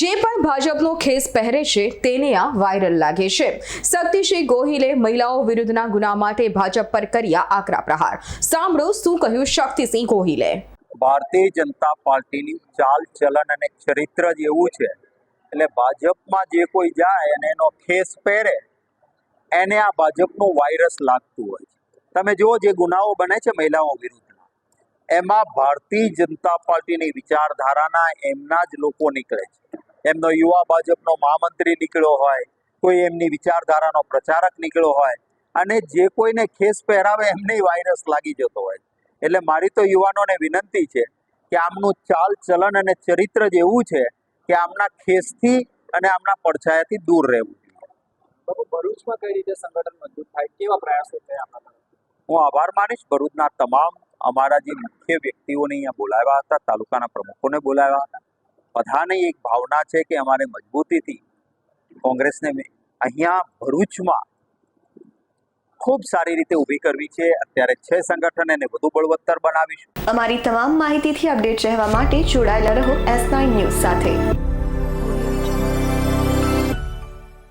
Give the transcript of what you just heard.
જે પણ ભાજપનો ખેસ પહેરે છે, તેને આ વાયરલ લાગે છે. શક્તિસિંહ ગોહિલે મહિલાઓ વિરુદ્ધના ગુના માટે ભાજપ પર કર્યા આકરા પ્રહાર. સાંભળો શું કહ્યું શક્તિસિંહ ગોહિલે. ભારતીય જનતા પાર્ટીની ચાલ ચલન અને ચરિત્ર જ એવું છે. એટલે ભાજપમાં જે કોઈ જાય અને એનો ખેસ પહેરે, એને આ ભાજપનું વાયરસ લાગતું હોય છે. તમે જુઓ જે ગુનાઓ બને છે મહિલાઓ વિરુદ્ધના. એમાં ભારતીય જનતા પાર્ટીની વિચારધારાના એમના જ લોકો નીકળે છે. એમનો યુવા ભાજપનો મહામંત્રી નીકળ્યો હોય કોઈ એમની વિચારધારાનો પ્રચારક નીકળ્યો હોય અને જે કોઈને ખેસ પહેરાવે એમને વાયરસ લાગી જતો હોય. એટલે મારી તો યુવાનોને વિનંતી છે કે આમનું ચાલ ચલન અને ચરિત્ર જ એવું છે કે આમના ખેસથી અને આમના પડછાયાથી દૂર રહેવું જોઈએ. ભરૂચમાં કઈ રીતે સંગઠન મજબૂત થાય? કેવા પ્રયાસો થયા હું આભાર માનીશ. ભરૂચના તમામ અમારા જે મુખ્ય વ્યક્તિઓને અહીંયા બોલાવ્યા હતા તાલુકાના પ્રમુખોને બોલાવ્યા હતા બધાની એક ભાવના છે કે અમારે મજબૂતીથી કોંગ્રેસને અહીંયા ભરૂચમાં ખૂબ સારી રીતે ઊભી કરવી છે. અત્યારે છે સંગઠન એને વધુ બળવત્તર બનાવીશું. અમારી તમામ માહિતીથી અપડેટ રહેવા માટે જોડાયેલા રહો એસ નાઇન ન્યૂઝ સાથે.